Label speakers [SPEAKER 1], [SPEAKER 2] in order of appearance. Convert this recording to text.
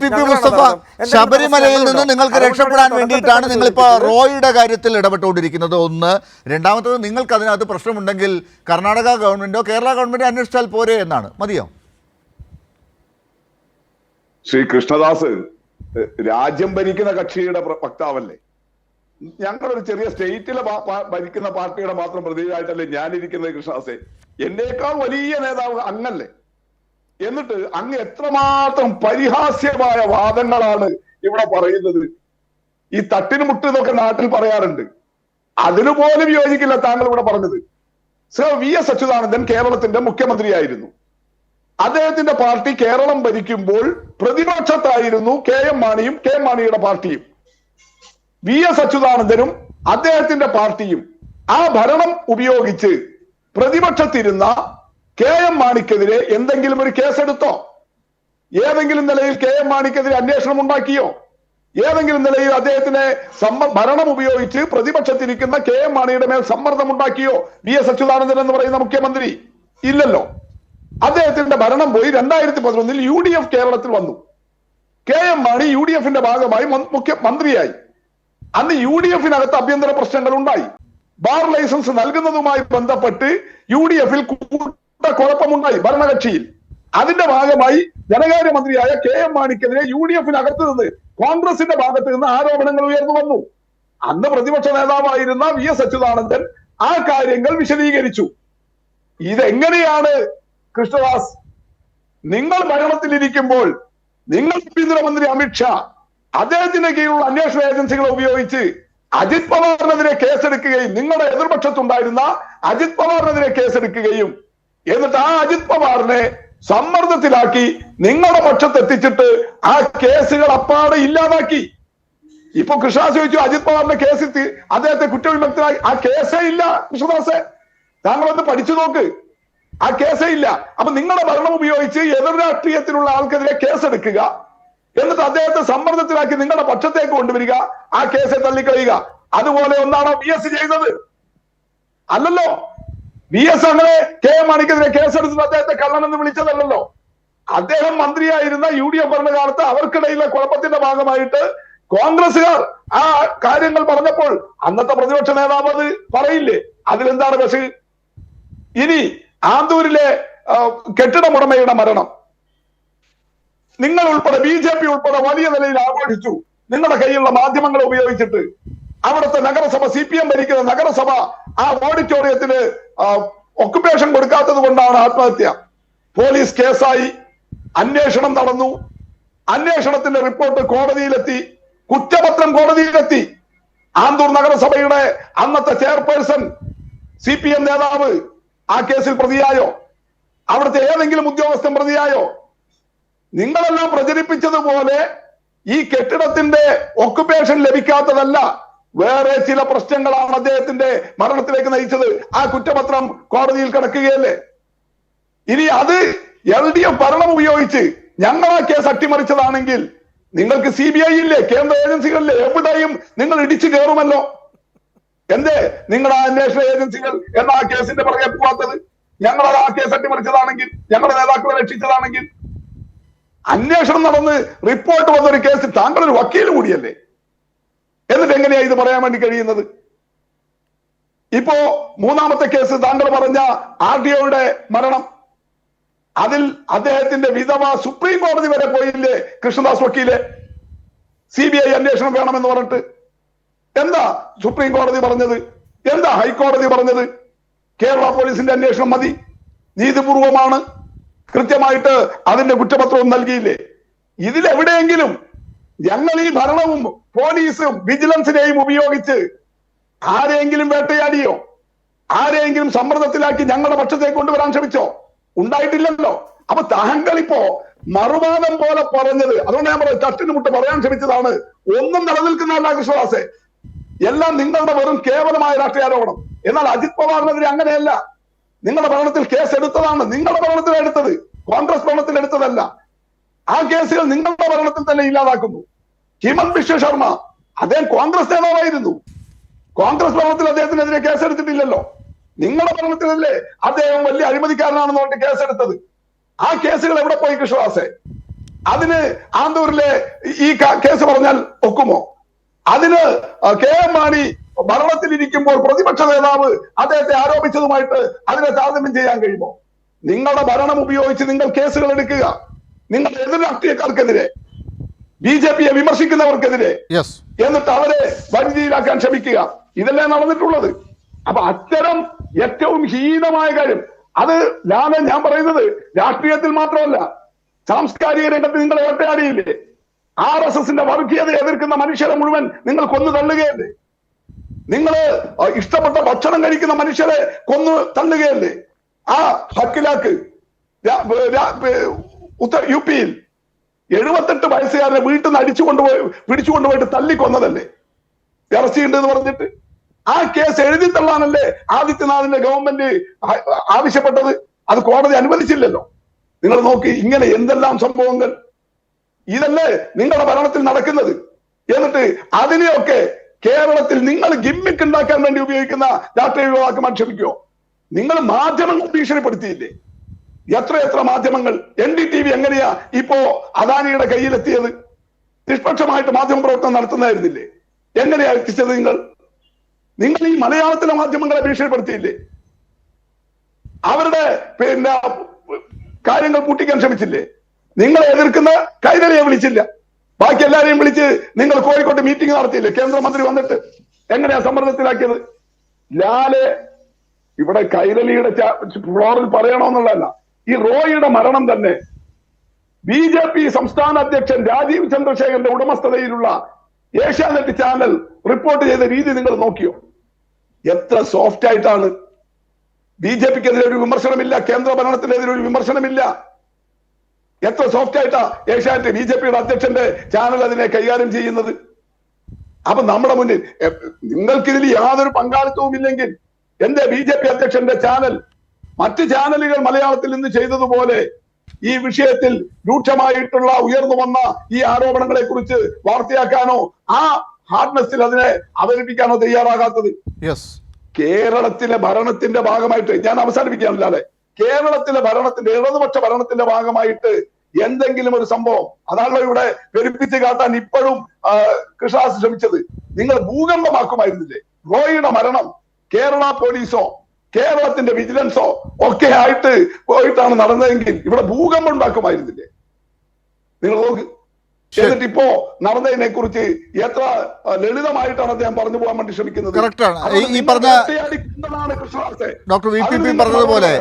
[SPEAKER 1] P
[SPEAKER 2] P
[SPEAKER 1] Mustafa ശബരിമലയിൽ നിന്ന് നിങ്ങൾക്ക് രക്ഷപ്പെടാൻ വേണ്ടിയിട്ടാണ് നിങ്ങളിപ്പോൾ. റോയുടെ കാര്യത്തിൽ ഇടപെട്ടുകൊണ്ടിരിക്കുന്നത്. ഒന്ന്. രണ്ടാമത്തത് നിങ്ങൾക്ക് അതിനകത്ത് പ്രശ്നമുണ്ടെങ്കിൽ കർണാടക ഗവൺമെന്റോ കേരള ഗവൺമെന്റോ അന്വേഷിച്ചാൽ പോരെ എന്നാണ്. മതിയോ?
[SPEAKER 3] ശ്രീ കൃഷ്ണദാസ് രാജ്യം ഭരിക്കുന്ന കക്ഷിയുടെ വക്താവല്ലേ? ഞങ്ങളൊരു ചെറിയ സ്റ്റേറ്റിലെ ഭരിക്കുന്ന പാർട്ടിയുടെ മാത്രം പ്രതിനിധിയായിട്ടല്ലേ ഞാനിരിക്കുന്നത് കൃഷ്ണദാസെ. എന്നേക്കാൾ വലിയ നേതാവ് അങ്ങല്ലേ എന്നിട്ട് അങ്ങ് എത്രമാത്രം പരിഹാസ്യമായ വാദങ്ങളാണ് ഇവിടെ പറയുന്നത്. ഈ തട്ടിന് മുട്ട് ഇതൊക്കെ നാട്ടിൽ പറയാറുണ്ട്. അതിനു പോലും യോജിക്കില്ല താങ്കൾ ഇവിടെ പറഞ്ഞത്. സർ വി എസ് അച്യുതാനന്ദൻ കേരളത്തിന്റെ മുഖ്യമന്ത്രിയായിരുന്നു. അദ്ദേഹത്തിന്റെ പാർട്ടി കേരളം ഭരിക്കുമ്പോൾ പ്രതിപക്ഷത്തായിരുന്നു കെ എം മാണിയും കെ മാണിയുടെ പാർട്ടിയും. വി എസ് അച്യുതാനന്ദനും അദ്ദേഹത്തിന്റെ പാർട്ടിയും ആ ഭരണം ഉപയോഗിച്ച് പ്രതിപക്ഷത്തിരുന്ന കെ എം മാണിക്കെതിരെ എന്തെങ്കിലും ഒരു കേസെടുത്തോ? ഏതെങ്കിലും നിലയിൽ കെ എം മാണിക്കെതിരെ അന്വേഷണം ഉണ്ടാക്കിയോ? ഏതെങ്കിലും നിലയിൽ അദ്ദേഹത്തിനെ ഭരണം ഉപയോഗിച്ച് പ്രതിപക്ഷത്തിരിക്കുന്ന കെ എം മാണിയുടെ മേൽ സമ്മർദ്ദം ഉണ്ടാക്കിയോ? വി എസ് അച്യുതാനന്ദൻ എന്ന് പറയുന്ന മുഖ്യമന്ത്രി? ഇല്ലല്ലോ. അദ്ദേഹത്തിന്റെ ഭരണം പോയി രണ്ടായിരത്തി പതിനൊന്നിൽ യു ഡി എഫ് കേരളത്തിൽ വന്നു. K M Mani U D എഫിന്റെ ഭാഗമായി മുഖ്യമന്ത്രിയായി മുഖ്യ മന്ത്രിയായി. അന്ന് യു ഡി എഫിനകത്ത് ആഭ്യന്തര പ്രശ്നങ്ങൾ ഉണ്ടായി. ബാർ ലൈസൻസ് നൽകുന്നതുമായി ബന്ധപ്പെട്ട് യു ഡി എഫിൽ കുഴപ്പമുണ്ടായി ഭരണകക്ഷിയിൽ. അതിന്റെ ഭാഗമായി ധനകാര്യമന്ത്രിയായ കെ എം മാണിക്കെതിരെ യു ഡി എഫിനകത്ത് നിന്ന് കോൺഗ്രസിന്റെ ഭാഗത്ത് നിന്ന് ആരോപണങ്ങൾ ഉയർന്നു വന്നു. അന്ന് പ്രതിപക്ഷ നേതാവായിരുന്ന വി എസ് അച്യുതാനന്ദൻ ആ കാര്യങ്ങൾ വിശദീകരിച്ചു. ഇതെങ്ങനെയാണ് കൃഷ്ണദാസ്? നിങ്ങൾ ഭരണത്തിലിരിക്കുമ്പോൾ നിങ്ങൾ ആഭ്യന്തരമന്ത്രി അമിത്ഷാ അദ്ദേഹത്തിന്റെ കീഴിലുള്ള അന്വേഷണ ഏജൻസികളെ ഉപയോഗിച്ച് അജിത് പവാറിനെതിരെ കേസെടുക്കുകയും നിങ്ങളുടെ എതിർപക്ഷത്തുണ്ടായിരുന്ന അജിത് പവാറിനെതിരെ കേസെടുക്കുകയും എന്നിട്ട് ആ അജിത് പവാറിനെ സമ്മർദ്ദത്തിലാക്കി നിങ്ങളുടെ പക്ഷത്തെത്തിച്ചിട്ട് ആ കേസുകൾ അപ്പാടെ ഇല്ലാതാക്കി. ഇപ്പൊ കൃഷ്ണദാസ് ചോദിച്ചു അജിത് പവാറിന്റെ കേസ് അദ്ദേഹത്തെ കുറ്റവിമുക്തനായി. ആ കേസേ ഇല്ല കൃഷ്ണദാസെ താങ്കളൊന്ന് പഠിച്ചു നോക്ക്. ആ കേസേ ഇല്ല. അപ്പൊ നിങ്ങളുടെ ഭരണം ഉപയോഗിച്ച് എതിർ രാഷ്ട്രീയത്തിലുള്ള ആൾക്കെതിരെ കേസെടുക്കുക. എന്നിട്ട് അദ്ദേഹത്തെ സമ്മർദ്ദത്തിലാക്കി നിങ്ങളുടെ പക്ഷത്തേക്ക് കൊണ്ടുവരിക. ആ കേസെ തള്ളിക്കളയുക. അതുപോലെ ഒന്നാണോ വി എസ് ചെയ്തത്? അല്ലല്ലോ. വി എസ് അങ്ങനെ കെ എം മാണിക്കെതിരെ കേസെടുത്തിട്ട് അദ്ദേഹത്തെ കള്ളനെന്ന് വിളിച്ചതല്ലല്ലോ. അദ്ദേഹം മന്ത്രിയായിരുന്ന യു ഡി എഫ് ഭരണകാലത്ത് അവർക്കിടയിലെ കുഴപ്പത്തിന്റെ ഭാഗമായിട്ട് കോൺഗ്രസുകാർ ആ കാര്യങ്ങൾ പറഞ്ഞപ്പോൾ അന്നത്തെ പ്രതിപക്ഷ നേതാവ് അത് പറയില്ലേ? അതിലെന്താണ് പക്ഷേ ഇനി ആന്തൂരിലെ കെട്ടിടമുടമയുടെ മരണം. നിങ്ങൾ ഉൾപ്പെടെ ബി ജെ പി ഉൾപ്പെടെ വലിയ നിലയിൽ ആഘോഷിച്ചു. നിങ്ങളുടെ കയ്യിലുള്ള മാധ്യമങ്ങളെ ഉപയോഗിച്ചിട്ട് അവിടുത്തെ നഗരസഭ സി പി എം ഭരിക്കുന്ന നഗരസഭ ആ ഓഡിറ്റോറിയത്തിന് ഒക്കുപേഷൻ കൊടുക്കാത്തത് കൊണ്ടാണ് ആത്മഹത്യ. പോലീസ് കേസായി. അന്വേഷണം നടന്നു. അന്വേഷണത്തിന്റെ റിപ്പോർട്ട് കോടതിയിലെത്തി. കുറ്റപത്രം കോടതിയിലെത്തി. ആന്തൂർ നഗരസഭയുടെ അന്നത്തെ ചെയർപേഴ്സൺ സി പി എം നേതാവ് ആ കേസിൽ പ്രതിയായോ? അവിടുത്തെ ഏതെങ്കിലും ഉദ്യോഗസ്ഥൻ പ്രതിയായോ? നിങ്ങളെല്ലാം പ്രചരിപ്പിച്ചതുപോലെ ഈ കെട്ടിടത്തിന്റെ ഒക്കുപേഷൻ ലഭിക്കാത്തതല്ല. വേറെ ചില പ്രശ്നങ്ങളാണ് അദ്ദേഹത്തിന്റെ മരണത്തിലേക്ക് നയിച്ചത്. ആ കുറ്റപത്രം കോടതിയിൽ കിടക്കുകയല്ലേ? ഇനി അത് എൽ ഡി എഫ് ഭരണം ഉപയോഗിച്ച് ഞങ്ങൾ ആ കേസ് അട്ടിമറിച്ചതാണെങ്കിൽ നിങ്ങൾക്ക് സി ബി ഐ ഇല്ലേ? കേന്ദ്ര ഏജൻസികളിലെ എവിടെയും നിങ്ങൾ ഇടിച്ചു കയറുമല്ലോ. എന്തേ നിങ്ങൾ ആ അന്വേഷണ ഏജൻസികൾ എന്ന ആ കേസിന്റെ പുറകെ പോവാത്തത്? ഞങ്ങൾ ആ കേസ് അട്ടിമറിച്ചതാണെങ്കിൽ ഞങ്ങളുടെ നേതാക്കളെ രക്ഷിച്ചതാണെങ്കിൽ. അന്വേഷണം നടന്ന് റിപ്പോർട്ട് വന്ന ഒരു കേസിൽ താങ്കൾ ഒരു വക്കീൽ കൂടിയല്ലേ? എന്നിട്ട് എങ്ങനെയാ ഇത് പറയാൻ വേണ്ടി കഴിയുന്നത്? ഇപ്പോ മൂന്നാമത്തെ കേസ് താങ്കൾ പറഞ്ഞ ആർ ഡി ഒയുടെ മരണം. അതിൽ അദ്ദേഹത്തിന്റെ വിധവ സുപ്രീം കോടതി വരെ പോയില്ലേ കൃഷ്ണദാസ് വക്കീൽ? സി ബി ഐ അന്വേഷണം വേണമെന്ന് പറഞ്ഞിട്ട്. എന്താ സുപ്രീം കോടതി പറഞ്ഞത്? എന്താ ഹൈക്കോടതി പറഞ്ഞത്? കേരള പോലീസിന്റെ അന്വേഷണം മതി. നീതിപൂർവമാണ്. കൃത്യമായിട്ട് അതിന്റെ കുറ്റപത്രവും നൽകിയില്ലേ? ഇതിലെവിടെയെങ്കിലും ഞങ്ങൾ ഈ ഭരണവും പോലീസും വിജിലൻസിനെയും ഉപയോഗിച്ച് ആരെയെങ്കിലും വേട്ടയാടിയോ ആരെയെങ്കിലും സമ്മർദ്ദത്തിലാക്കി ഞങ്ങളുടെ പക്ഷത്തേക്ക് കൊണ്ടുവരാൻ ശ്രമിച്ചോ? ഉണ്ടായിട്ടില്ലല്ലോ. അപ്പൊ താങ്കൾ ഇപ്പോ മറുവാദം പോലെ പറഞ്ഞത് അതുകൊണ്ട് ഞാൻ പറഞ്ഞത് തട്ടിന് മുട്ട് പറയാൻ ശ്രമിച്ചതാണ്. ഒന്നും നിലനിൽക്കുന്നതല്ല കൃഷ്ണദാസെ. എല്ലാം നിങ്ങളുടെ വെറും കേവലമായ രാഷ്ട്രീയ ആരോപണം എന്നാൽ അജിത് പവാറിനെതിരെ അങ്ങനെയല്ല. നിങ്ങളുടെ ഭരണത്തിൽ കേസ് എടുത്തതാണ്. നിങ്ങളുടെ ഭരണത്തിൽ എടുത്തത് കോൺഗ്രസ് ഭരണത്തിൽ എടുത്തതല്ല ആ കേസുകൾ നിങ്ങളുടെ ഭരണത്തിൽ തന്നെ ഇല്ലാതാക്കുന്നു. ഹിമന്ത് ബിശ്വ ശർമ്മ അദ്ദേഹം കോൺഗ്രസ് നേതാവായിരുന്നു. കോൺഗ്രസ് ഭരണത്തിൽ അദ്ദേഹത്തിനെതിരെ കേസെടുത്തിട്ടില്ലല്ലോ. നിങ്ങളുടെ ഭരണത്തിലല്ലേ അദ്ദേഹം വലിയ അഴിമതിക്കാരനാണെന്ന് പറഞ്ഞിട്ട് കേസെടുത്തത്. ആ കേസുകൾ എവിടെ പോയി കൃഷ്ണദാസെ? അതിന് ആന്തൂരിലെ ഈ കേസ് പറഞ്ഞാൽ ഒക്കുമോ? അതിന് കെ എം മാണി ഭരണത്തിലിരിക്കുമ്പോൾ പ്രതിപക്ഷ നേതാവ് അദ്ദേഹത്തെ ആരോപിച്ചതുമായിട്ട് അതിനെ താരതമ്യം ചെയ്യാൻ കഴിയുമോ? നിങ്ങളുടെ ഭരണം ഉപയോഗിച്ച് നിങ്ങൾ കേസുകൾ എടുക്കുക. നിങ്ങളുടെ എതിർ രാഷ്ട്രീയക്കാർക്കെതിരെ ബി ജെ പിയെ വിമർശിക്കുന്നവർക്കെതിരെ എന്നിട്ട് അവരെ വരുതിയിലാക്കാൻ ശ്രമിക്കുക. ഇതല്ലേ നടന്നിട്ടുള്ളത്. അപ്പൊ അത്തരം ഏറ്റവും ഹീനമായ കാര്യം അത് ഞാൻ ഞാൻ പറയുന്നത് രാഷ്ട്രീയത്തിൽ മാത്രമല്ല സാംസ്കാരിക രംഗത്ത് നിങ്ങൾ ഏട്ടയാടിയില്ലേ ആർ എസ് എസിന്റെ വർഗീയത എതിർക്കുന്ന മനുഷ്യരെ മുഴുവൻ നിങ്ങൾ കൊന്നു തള്ളുകയല്ലേ? നിങ്ങൾ ഇഷ്ടപ്പെട്ട ഭക്ഷണം കഴിക്കുന്ന മനുഷ്യരെ കൊന്നു തള്ളുകയല്ലേ? ആ ഹക്കിലാക്ക് യു പിയിൽ എഴുപത്തെട്ട് വയസ്സുകാരനെ വീട്ടിൽ നിന്ന് അടിച്ചു കൊണ്ടുപോയി പിടിച്ചു കൊണ്ടുപോയിട്ട് തല്ലിക്കൊന്നതല്ലേ അറസ്റ്റ് ചെയ്യേണ്ടതെന്ന് പറഞ്ഞിട്ട്. ആ കേസ് എഴുതി തള്ളാനല്ലേ ആദിത്യനാഥിന്റെ ഗവൺമെന്റ് ആവശ്യപ്പെട്ടത്? അത് കോടതി അനുവദിച്ചില്ലല്ലോ. നിങ്ങൾ നോക്കി ഇങ്ങനെ എന്തെല്ലാം സംഭവങ്ങൾ? ഇതല്ലേ നിങ്ങളുടെ ഭരണത്തിൽ നടക്കുന്നത്. എന്നിട്ട് അതിനെയൊക്കെ കേരളത്തിൽ നിങ്ങൾ ഗിമ്മിക്ക് ഉണ്ടാക്കാൻ വേണ്ടി ഉപയോഗിക്കുന്ന രാഷ്ട്രീയ യുവാക്കന്മാർ ക്ഷമിക്കുമോ നിങ്ങൾ മാധ്യമങ്ങൾ ഭീഷണിപ്പെടുത്തിയില്ലേ? എത്ര എത്ര മാധ്യമങ്ങൾ എൻ ഡി ടി വി എങ്ങനെയാ ഇപ്പോ അദാനിയുടെ കയ്യിലെത്തിയത്? നിഷ്പക്ഷമായിട്ട് മാധ്യമ പ്രവർത്തനം നടത്തുന്നതായിരുന്നില്ലേ? എങ്ങനെയാ എത്തിച്ചത് നിങ്ങൾ? നിങ്ങൾ ഈ മലയാളത്തിലെ മാധ്യമങ്ങളെ ഭീഷണിപ്പെടുത്തിയില്ലേ? അവരുടെ പിന്നെ കാര്യങ്ങൾ പൂട്ടിക്കാൻ ശ്രമിച്ചില്ലേ? നിങ്ങളെ എതിർക്കുന്ന കൈതലിയെ വിളിച്ചില്ല. ബാക്കി എല്ലാരെയും വിളിച്ച് നിങ്ങൾ കോഴിക്കോട്ട് മീറ്റിംഗ് നടത്തിയില്ലേ? കേന്ദ്രമന്ത്രി വന്നിട്ട് എങ്ങനെയാ സമ്മർദ്ദത്തിലാക്കിയത്? ലാലെ ഇവിടെ കൈരളിയുടെ ഫ്ലോറിൽ പറയണമെന്നുള്ളതല്ല ഈ റോയിയുടെ മരണം തന്നെ ബി ജെ പി സംസ്ഥാന അധ്യക്ഷൻ രാജീവ് ചന്ദ്രശേഖരന്റെ ഉടമസ്ഥതയിലുള്ള ഏഷ്യാനെറ്റ് ചാനൽ റിപ്പോർട്ട് ചെയ്ത രീതി നിങ്ങൾ നോക്കിയോ? എത്ര സോഫ്റ്റ് ആയിട്ടാണ്. ബി ജെ പിക്കെതിരെ ഒരു വിമർശനമില്ല കേന്ദ്ര ഭരണത്തിനെതിരെ ഒരു വിമർശനമില്ല. എത്ര സോഫ്റ്റ് ആയിട്ടാ ഏഷ്യാനെറ്റ് ബി ജെ പിയുടെ അധ്യക്ഷന്റെ ചാനൽ അതിനെ കൈകാര്യം ചെയ്യുന്നത്? അപ്പൊ നമ്മുടെ മുന്നിൽ നിങ്ങൾക്കിതിൽ യാതൊരു പങ്കാളിത്തവും ഇല്ലെങ്കിൽ എന്റെ ബി ജെ പി അധ്യക്ഷന്റെ ചാനൽ മറ്റ് ചാനലുകൾ മലയാളത്തിൽ നിന്ന് ചെയ്തതുപോലെ ഈ വിഷയത്തിൽ രൂക്ഷമായിട്ടുള്ള ഉയർന്നു വന്ന ഈ ആരോപണങ്ങളെ കുറിച്ച് വാർത്തയാക്കാനോ ആ ഹാർഡ്നെസ്സിൽ അതിനെ അവതരിപ്പിക്കാനോ തയ്യാറാകാത്തത്. കേരളത്തിലെ ഭരണത്തിന്റെ ഭാഗമായിട്ട് ഞാൻ അവസാനിപ്പിക്കാനല്ലാതെ കേരളത്തിലെ ഭരണത്തിന്റെ ഇടതുപക്ഷ ഭരണത്തിന്റെ ഭാഗമായിട്ട് എന്തെങ്കിലും ഒരു സംഭവം അതാണല്ലോ ഇവിടെ പെരുപ്പിച്ച് കാട്ടാൻ ഇപ്പോഴും കൃഷാസ് ശ്രമിച്ചത്. നിങ്ങൾ ഭൂകമ്പമാക്കുമായിരുന്നില്ലേ? റോയിയുടെ മരണം കേരള പോലീസോ കേരളത്തിന്റെ വിജിലൻസോ ഒക്കെ ആയിട്ട് പോയിട്ടാണ് നടന്നതെങ്കിൽ ഇവിടെ ഭൂകമ്പം ഉണ്ടാക്കുമായിരുന്നില്ലേ? നിങ്ങൾ നോക്ക്. എന്നിട്ട് ഇപ്പോ നടന്നതിനെ കുറിച്ച് എത്ര ലളിതമായിട്ടാണ് അദ്ദേഹം പറഞ്ഞു പോകാൻ വേണ്ടി ശ്രമിക്കുന്നത്.
[SPEAKER 1] ഡോക്ടർ വി പി പി പറഞ്ഞതുപോലെ.